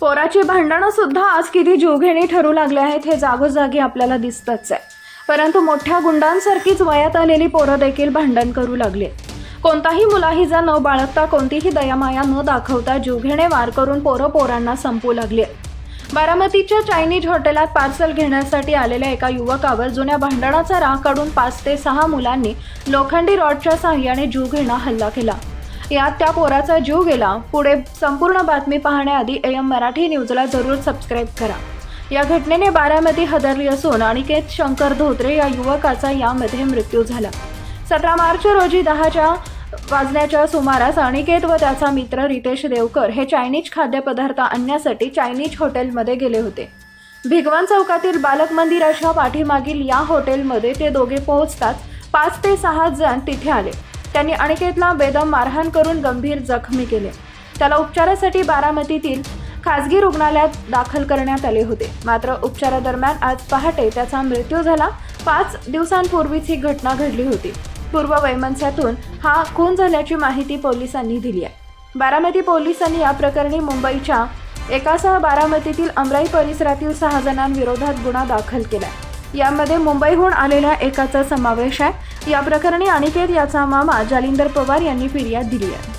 पोराची भांडणं सुद्धा आज किती जीवघेणी ठरू लागले आहेत हे जागोजागी आपल्याला दिसतच आहे. परंतु मोठ्या गुंडांसारखीच वयात आलेली पोरं देखील भांडण करू लागली. कोणताही मुलाहिजा न बाळगता कोणतीही दयामाया न दाखवता जीवघेणे वार करून पोरं पोरांना संपू लागली बारामतीच्या चायनीज हॉटेलात पार्सल घेण्यासाठी आलेल्या एका युवकावर जुन्या भांडणाचा राग काढून पाच ते सहा मुलांनी लोखंडी रॉडच्या साह्याने जीवघेणा हल्ला केला. यात त्या पोराचा जीव गेला. पुढे संपूर्ण बातमी पाहण्याआधी एम मराठी न्यूजला जरूर सबस्क्राईब करा. या घटनेने बारामती हदरली असून अनिकेत शंकर धोत्रे या युवकाचा यामध्ये मृत्यू झाला. सतरा मार्च रोजी दहाच्या वाजण्याच्या सुमारास अनिकेत व त्याचा मित्र रितेश देवकर हे चायनीज खाद्यपदार्थ आणण्यासाठी चायनीज हॉटेलमध्ये गेले होते. भिगवान चौकातील बालक मंदिराच्या पाठीमागील या हॉटेलमध्ये ते दोघे पोहोचताच पाच ते सहा जण तिथे आले. त्यांनी अनिकेतला बेदम मारहाण करून गंभीर जखमी केले. त्याला उपचारासाठी बारामतीतील खासगी रुग्णालयात दाखल करण्यात आले होते. मात्र उपचारादरम्यान आज पहाटे त्याचा मृत्यू झाला. पाच दिवसांपूर्वीच ही घटना घडली होती. पूर्व वैमनस्यातून हा खून झाल्याची माहिती पोलिसांनी दिली आहे. बारामती पोलिसांनी या प्रकरणी मुंबईच्या एकासह बारामतीतील अमराई परिसरातील सहा जणांविरोधात गुन्हा दाखल केला यामध्ये मुंबईहून आलेल्या एकाचा समावेश आहे. या प्रकरणी अनिकेत याचा मामा जालिंदर पवार यांनी फिर्याद दिली आहे.